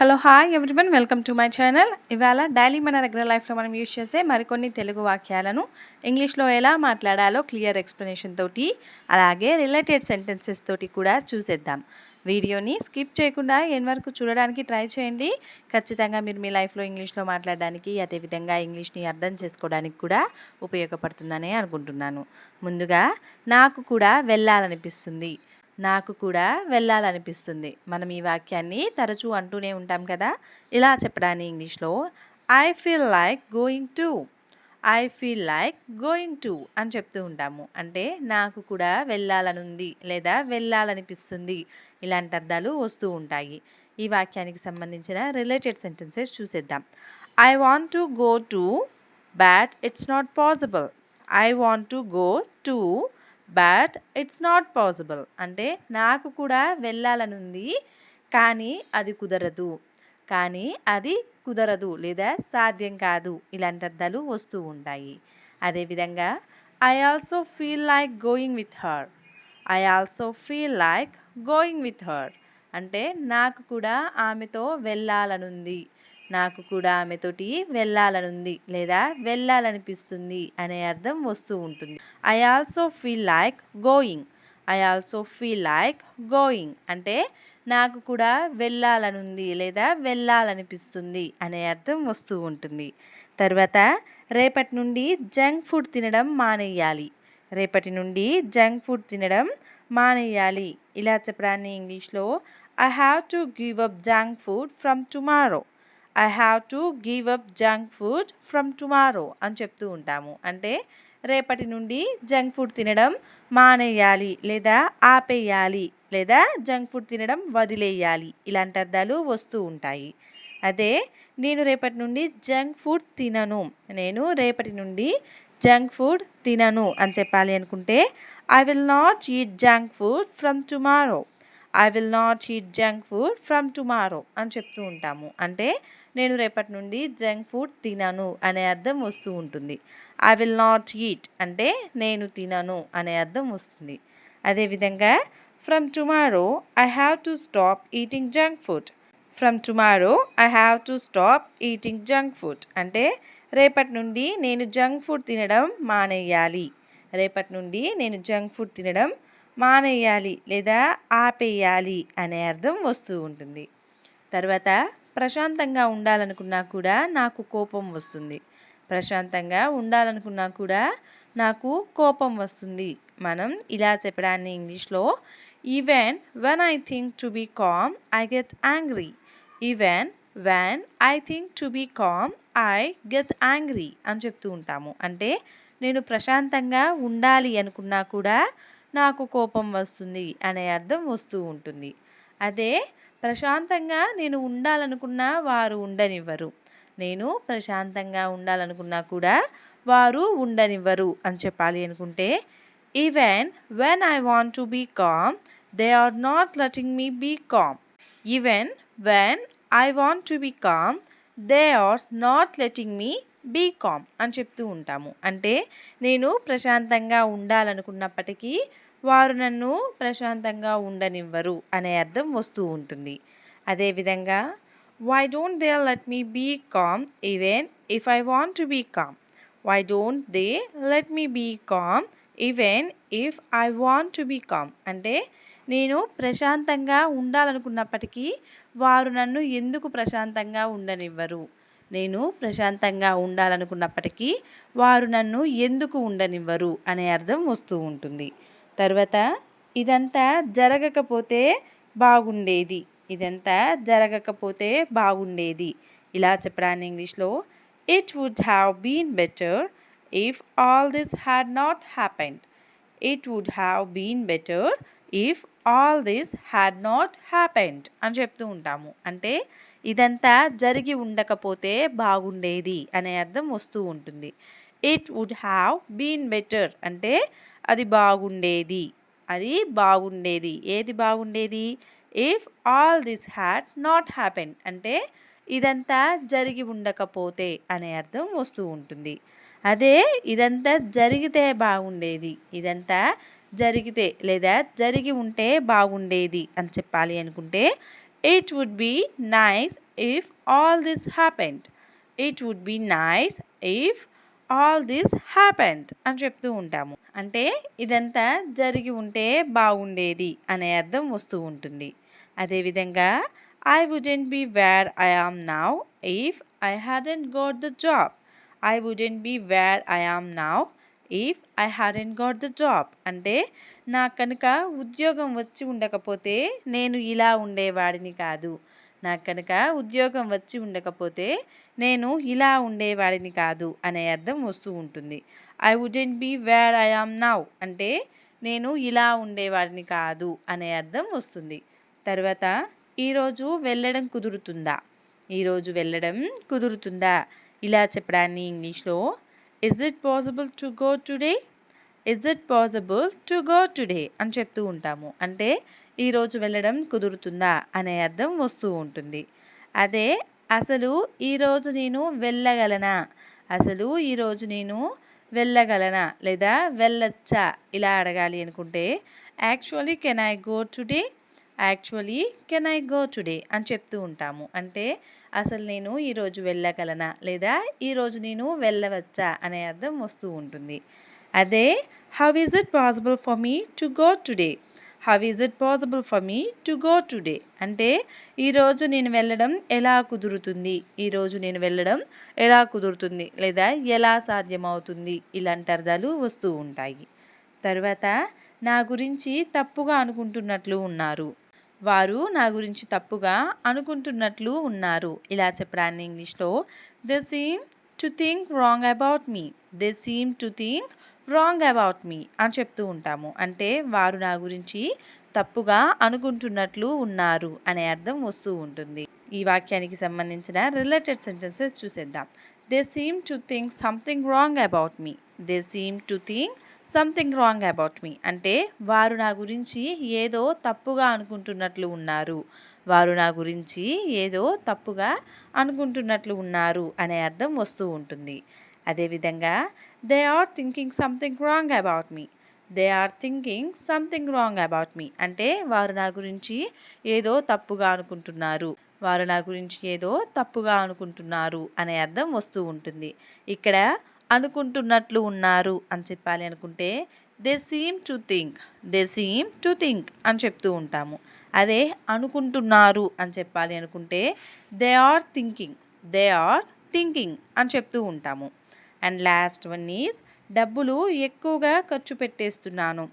Hello hi everyone welcome to my channel ఇవాళ daily మన regular లైఫ్లో మనం యూజ్ చేసే మరికొన్ని తెలుగు వాక్యాలను ఇంగ్లీష్లో ఎలా మాట్లాడాలో క్లియర్ ఎక్స్ప్లెనేషన్ తోటి అలాగే రిలేటెడ్ సెంటెన్సెస్ తోటి కూడా చూసేద్దాం. వీడియోని స్కిప్ చేయకుండా ఎన్ వరకు చూడడానికి ట్రై చేయండి. ఖచ్చితంగా మీరు మీ లైఫ్లో ఇంగ్లీష్లో మాట్లాడడానికి అదేవిధంగా ఇంగ్లీష్ని అర్థం చేసుకోవడానికి కూడా ఉపయోగపడుతుందని అనుకుంటున్నాను. ముందుగా నాకు కూడా వెళ్ళాలనిపిస్తుంది. నాకు కూడా వెళ్ళాలనిపిస్తుంది. మనం ఈ వాక్యాన్ని తరచూ అంటూనే ఉంటాం కదా? ఇలా చెప్పడాన్ని ఇంగ్లీష్లో I feel like going to I feel like going to అని చెప్తూ ఉంటాము. అంటే నాకు కూడా వెళ్ళాలనుంది లేదా వెళ్ళాలనిపిస్తుంది ఇలాంటి అర్థాలు వస్తూ ఉంటాయి. ఈ వాక్యానికి సంబంధించిన రిలేటెడ్ సెంటెన్సెస్ చూసేద్దాం. I want to go to but it's not possible I want to go to but it's not possible అంటే నాకు కూడా వెళ్ళాలనుంది కానీ అది కుదరదు. కానీ అది కుదరదు లేదా సాధ్యం కాదు. ఇలాంటి అర్థాలు వస్తూ ఉంటాయి. అదేవిధంగా I also feel like going with her I also feel like going with her అంటే నాకు కూడా ఆమెతో వెళ్ళాలనుంది నాకు కూడా ఆమెతోటి వెళ్ళాలనుంది లేదా వెళ్ళాలనిపిస్తుంది అనే అర్థం వస్తూ ఉంటుంది. I also feel like going I also feel like going అంటే నాకు కూడా వెళ్ళాలనుంది లేదా వెళ్ళాలనిపిస్తుంది అనే అర్థం వస్తూ ఉంటుంది. తర్వాత రేపటి నుండి జంక్ ఫుడ్ తినడం మానేయాలి. రేపటి నుండి జంక్ ఫుడ్ తినడం మానేయాలి. ఇలా చెప్పడాన్ని ఇంగ్లీష్లో I have to give up junk food from tomorrow I have to give up junk food from tomorrow అని చెప్తూ ఉంటాము. అంటే రేపటి నుండి జంక్ ఫుడ్ తినడం మానేయాలి లేదా ఆపేయాలి లేదా జంక్ ఫుడ్ తినడం వదిలేయాలి ఇలాంటి అర్థాలు వస్తూ ఉంటాయి. అదే నేను రేపటి నుండి జంక్ ఫుడ్ తినను. నేను రేపటి నుండి జంక్ ఫుడ్ తినను అని చెప్పాలి అనుకుంటే I will not eat junk food from tomorrow I will not eat junk food from tomorrow అని చెప్తూ ఉంటాము. అంటే నేను రేపటి నుండి జంక్ ఫుడ్ తినను అనే అర్థం వస్తూ ఉంటుంది. ఐ విల్ నాట్ ఈట్ అంటే నేను తినను అనే అర్థం వస్తుంది. అదేవిధంగా from tomorrow I have to stop eating junk food from tomorrow I have to stop eating junk food అంటే రేపటి నుండి నేను జంక్ ఫుడ్ తినడం మానేయాలి. రేపటి నుండి నేను జంక్ ఫుడ్ తినడం మానేయాలి లేదా ఆపేయాలి అనే అర్థం వస్తూ ఉంటుంది. తర్వాత ప్రశాంతంగా ఉండాలనుకున్నా కూడా నాకు కోపం వస్తుంది. ప్రశాంతంగా ఉండాలనుకున్నా కూడా నాకు కోపం వస్తుంది. మనం ఇలా చెప్పడాన్ని ఇంగ్లీష్లో even when I think to be calm I get angry even when I think to be calm I get angry అని చెప్తూ ఉంటాము. అంటే నేను ప్రశాంతంగా ఉండాలి అనుకున్నా కూడా నాకు కోపం వస్తుంది అనే అర్థం వస్తూ ఉంటుంది. అదే ప్రశాంతంగా నేను ఉండాలనుకున్నా వారు ఉండనివ్వరు. నేను ప్రశాంతంగా ఉండాలనుకున్నా కూడా వారు ఉండనివ్వరు అని చెప్పాలి అనుకుంటే even when I want to be calm they are not letting me be calm even when I want to be calm they are not letting me be calm అని చెప్తూ ఉంటాము. అంటే నేను ప్రశాంతంగా ఉండాలనుకున్నప్పటికీ వారు నన్ను ప్రశాంతంగా ఉండనివ్వరు అనే అర్థం వస్తూ ఉంటుంది. అదేవిధంగా why don't they let me be calm even if I want to be calm why don't they let me be calm even if I want to be calm అంటే నేను ప్రశాంతంగా ఉండాలనుకున్నప్పటికీ వారు నన్ను ఎందుకు ప్రశాంతంగా ఉండనివ్వరు? నేను ప్రశాంతంగా ఉండాలనుకున్నప్పటికీ వారు నన్ను ఎందుకు ఉండనివ్వరు? అనే అర్థం వస్తూ ఉంటుంది. తర్వాత ఇదంతా జరగకపోతే బాగుండేది. ఇదంతా జరగకపోతే బాగుండేది. ఇలా చెప్పడాన్ని ఇంగ్లీష్లో it would have been better if all this had not happened it would have been better if all this had not happened అని చెప్తూ ఉంటాము. అంటే ఇదంతా జరిగి ఉండకపోతే బాగుండేది అనే అర్థం వస్తూ ఉంటుంది. It would have been better అంటే అది బాగుండేది. అది బాగుండేది. ఏది బాగుండేది? If all this had not happen అంటే ఇదంతా జరిగి ఉండకపోతే అనే అర్థం వస్తూ ఉంటుంది. అదే ఇదంతా జరిగితే బాగుండేది. ఇదంతా జరిగితే లేదా జరిగి ఉంటే బాగుండేది అని చెప్పాలి అనుకుంటే it would be nice if all this happened it would be nice if all this happened అని చెప్తూ ఉంటాము. అంటే ఇదంతా జరిగి ఉంటే బాగుండేది అనే అర్థం వస్తూ ఉంటుంది. అదేవిధంగా I wouldn't be where I am now if I hadn't got the job I wouldn't be where I am now if I hadn't got the job అంటే నాకు కనుక ఉద్యోగం వచ్చి ఉండకపోతే నేను ఇలా ఉండేవాడిని కాదు. నాకు కనుక ఉద్యోగం వచ్చి ఉండకపోతే నేను ఇలా ఉండేవాడిని కాదు అనే అర్థం వస్తూ ఉంటుంది. I wouldn't be where I am now అంటే నేను ఇలా ఉండేవాడిని కాదు అనే అర్థం వస్తుంది. తర్వాత ఈరోజు వెళ్ళడం కుదురుతుందా? ఈరోజు వెళ్ళడం కుదురుతుందా? ఇలా చెప్పడాన్ని ఇంగ్లీష్లో is it possible to go today is it possible to go today అని చెప్తూ ఉంటాము. అంటే ఈరోజు వెళ్ళడం కుదురుతుందా? అనే అర్థం వస్తూ ఉంటుంది. అదే అసలు ఈరోజు నేను వెళ్ళగలనా? అసలు ఈరోజు నేను వెళ్ళగలనా? లేదా వెళ్ళొచ్చా? ఇలా అడగాలి అనుకుంటే actually can I go today actually can I go today? అని చెప్తూ ఉంటాము. అంటే అసలు నేను ఈరోజు వెళ్ళగలనా? లేదా ఈరోజు నేను వెళ్ళవచ్చా? అనే అర్థం వస్తూ ఉంటుంది. అదే how is it possible for me to go today how is it possible for me to go today అంటే ఈరోజు నేను వెళ్ళడం ఎలా కుదురుతుంది? ఈరోజు నేను వెళ్ళడం ఎలా కుదురుతుంది? లేదా ఎలా సాధ్యమవుతుంది? ఇలాంటి అర్థాలు వస్తూ ఉంటాయి. తర్వాత నా గురించి తప్పుగా అనుకుంటున్నట్లు ఉన్నారు. వారు నా గురించి తప్పుగా అనుకుంటున్నట్లు ఉన్నారు. ఇలా చెప్పడాన్ని ఇంగ్లీష్లో they seem to think wrong about me they seem to think wrong about me అని చెప్తూ ఉంటాము. అంటే వారు నా గురించి తప్పుగా అనుకుంటున్నట్లు ఉన్నారు అనే అర్థం వస్తూ ఉంటుంది. ఈ వాక్యానికి సంబంధించిన రిలేటెడ్ సెంటెన్సెస్ చూసేద్దాం. They seem to think something wrong about me they seem to think something wrong about me అంటే వారు నా గురించి ఏదో తప్పుగా అనుకుంటున్నట్లు ఉన్నారు. వారు నా గురించి ఏదో తప్పుగా అనుకుంటున్నట్లు ఉన్నారు అనే అర్థం వస్తూ ఉంటుంది. అదేవిధంగా they are thinking something wrong about me they are thinking something wrong about me అంటే వారు నా గురించి ఏదో తప్పుగా అనుకుంటున్నారు. వారు నా గురించి ఏదో తప్పుగా అనుకుంటున్నారు అనే అర్థం వస్తూ ఉంటుంది. ఇక్కడ అనుకుంటున్నట్లు ఉన్నారు అని చెప్పాలి అనుకుంటే they seem to think they seem to think అని చెప్తూ ఉంటాము. అదే అనుకుంటున్నారు అని చెప్పాలి అనుకుంటే they are thinking they are thinking అని చెప్తూ ఉంటాము. అండ్ లాస్ట్ వన్ ఈజ్ డబ్బులు ఎక్కువగా ఖర్చు పెట్టేస్తున్నాను.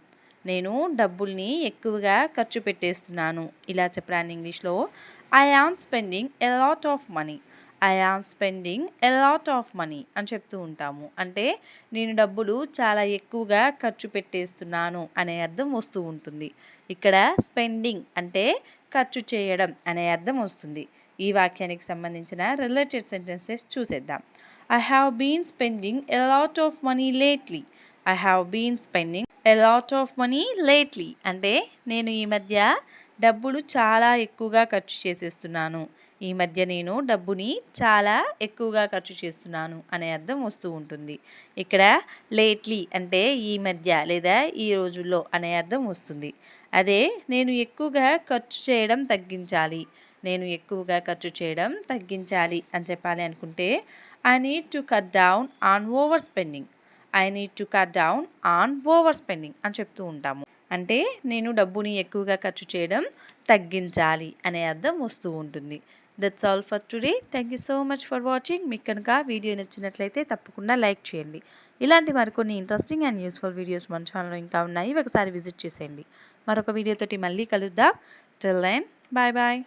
నేను డబ్బుల్ని ఎక్కువగా ఖర్చు పెట్టేస్తున్నాను. ఇలా చెప్పడానికి ఇంగ్లీష్లో. I am spending a lot of money I am spending a lot of money అని చెప్తూ ఉంటాము. అంటే నేను డబ్బులు చాలా ఎక్కువగా ఖర్చు పెట్టేస్తున్నాను అనే అర్థం వస్తూ ఉంటుంది. ఇక్కడ స్పెండింగ్ అంటే ఖర్చు చేయడం అనే అర్థం వస్తుంది. ఈ వాక్యానికి సంబంధించిన రిలేటెడ్ సెంటెన్సెస్ చూసేద్దాం. I have been spending a lot of money lately I have been spending a lot of money lately అంటే నేను ఈ మధ్య డబ్బులు చాలా ఎక్కువగా ఖర్చు చేసేస్తున్నాను. ఈ మధ్య నేను డబ్బుని చాలా ఎక్కువగా ఖర్చు చేస్తున్నాను అనే అర్థం వస్తూ ఉంటుంది. ఇక్కడ లేట్లీ అంటే ఈ మధ్య లేదా ఈ రోజుల్లో అనే అర్థం వస్తుంది. అదే నేను ఎక్కువగా ఖర్చు చేయడం తగ్గించాలి. నేను ఎక్కువగా ఖర్చు చేయడం తగ్గించాలి అని చెప్పాలి అనుకుంటే I need to cut down on overspending I need to cut down on overspending అని చెప్తూ ఉంటాము. అంటే నేను డబ్బుని ఎక్కువగా ఖర్చు చేయడం తగ్గించాలి అనే అర్థం వస్తూ ఉంటుంది. That's all for today thank you so much for watching మీకు కనుక వీడియో నచ్చినట్లయితే తప్పకుండా లైక్ చేయండి. ఇలాంటి మరికొన్ని ఇంట్రెస్టింగ్ అండ్ యూస్ఫుల్ వీడియోస్ మన ఛానల్లో ఇంకా ఉన్నాయి. ఒకసారి విజిట్ చేసేయండి. మరొక వీడియోతోటి మళ్ళీ కలుద్దాం. Till then bye bye